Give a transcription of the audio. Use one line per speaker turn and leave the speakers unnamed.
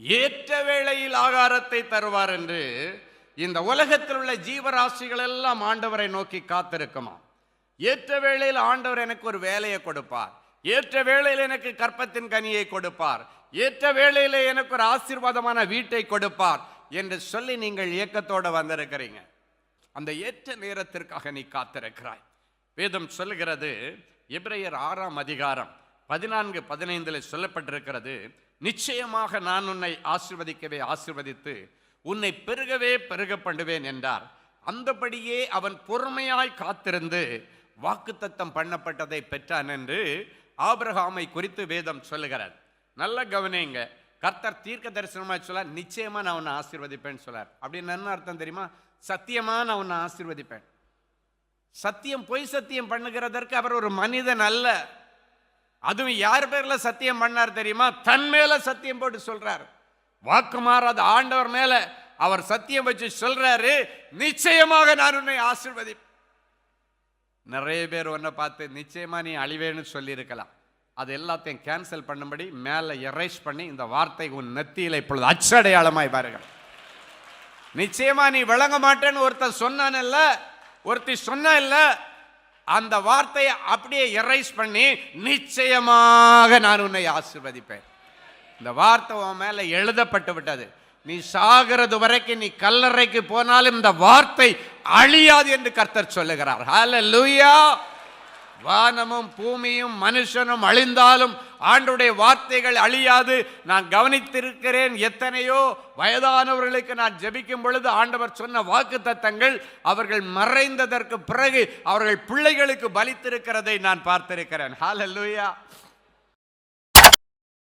ஏற்ற வேளையில் ஆகாரத்தை தருவார் என்று இந்த உலகத்தில் உள்ள ஜீவராசிகள் எல்லாம் ஆண்டவரை நோக்கி காத்திருக்குமா? ஏற்ற வேளையில் ஆண்டவர் எனக்கு ஒரு வேலையை கொடுப்பார். ஏற்ற வேளையில் எனக்கு கற்பத்தின் கனியை கொடுப்பார். ஏற்ற வேளையில் எனக்கு ஒரு ஆசீர்வாதமான வீட்டை கொடுப்பார் என்று சொல்லி நீங்கள் இயக்கத்தோடு வந்திருக்கிறீங்க. அந்த ஏற்ற நேரத்திற்காக நீ காத்திருக்கிறாய். வேதம் சொல்லுகிறது இப்ரையர் ஆறாம் அதிகாரம் பதினான்கு பதினைந்தில் சொல்லப்பட்டிருக்கிறது நிச்சயமாக நான் உன்னை ஆசிர்வதிக்கவே ஆசிர்வதித்து உன்னை பெருகவே பெருக பண்ணுவேன் என்றார். அந்தபடியே அவன் பொறுமையாய் காத்திருந்து வாக்குத்தத்தம் பண்ணப்பட்டதை பெற்றான் என்று ஆபிரகாமை குறித்து வேதம் சொல்லுகிறார். நல்ல கவனிங்க. கர்த்தர் தீர்க்க தரிசனமாக சொல்ல நிச்சயமா நான் உன்னை ஆசீர்வதிப்பேன்னு சொல்லார். அப்படின்னு என்ன அர்த்தம் தெரியுமா? சத்தியமாக நான் உன்னை ஆசீர்வதிப்பேன். சத்தியம் பொய் சத்தியம் பண்ணுகிறதற்கு அவர் ஒரு மனிதன் அல்ல. அதுவும் யார் பேரில் சத்தியம் பண்ணார் தெரியுமா? தன் மேலே சத்தியம் போட்டு சொல்கிறார் வாக்கு மாறாத ஆண்டவர் மேலே அவர் சத்தியம் வச்சு சொல்கிறாரு நிச்சயமாக நான் உன்னை ஆசிர்வதி நிறைய பேர் உன்னை பார்த்து நிச்சயமாக நீ அழிவேன்னு சொல்லியிருக்கலாம். அது எல்லாத்தையும் கேன்சல் பண்ணும்படி மேலே எரேஸ் பண்ணி இந்த வார்த்தை உன் நெத்தியில் இப்பொழுது அச்சடையாளமாய் பாருங்கள். நிச்சயமாக நீ விளங்க மாட்டேன்னு ஒருத்தர் இல்லை ஒருத்தி சொன்ன இல்லை அந்த வார்த்தையை அப்படியே எரைஸ் பண்ணி நிச்சயமாக நான் உன்னை ஆசிர்வதிப்பேன். இந்த வார்த்தை உன் மேலே எழுதப்பட்டு விட்டது. நீ சாகிறது வரைக்கும் நீ கல்லறைக்கு போனாலும் இந்த வார்த்தை அழியாது என்று கர்த்தர் சொல்லுகிறார். ஹalleluya வானமும் பூமியும் மனுஷனும் அழிந்தாலும் ஆண்டுடைய வார்த்தைகள் அழியாது. நான் கவனித்திருக்கிறேன் எத்தனையோ வயதானவர்களுக்கு நான் ஜபிக்கும் பொழுது ஆண்டவர் சொன்ன வாக்கு தத்தங்கள் அவர்கள் மறைந்ததற்கு பிறகு அவர்கள் பிள்ளைகளுக்கு பலித்திருக்கிறதை நான் பார்த்திருக்கிறேன். ஹாலல்லூயா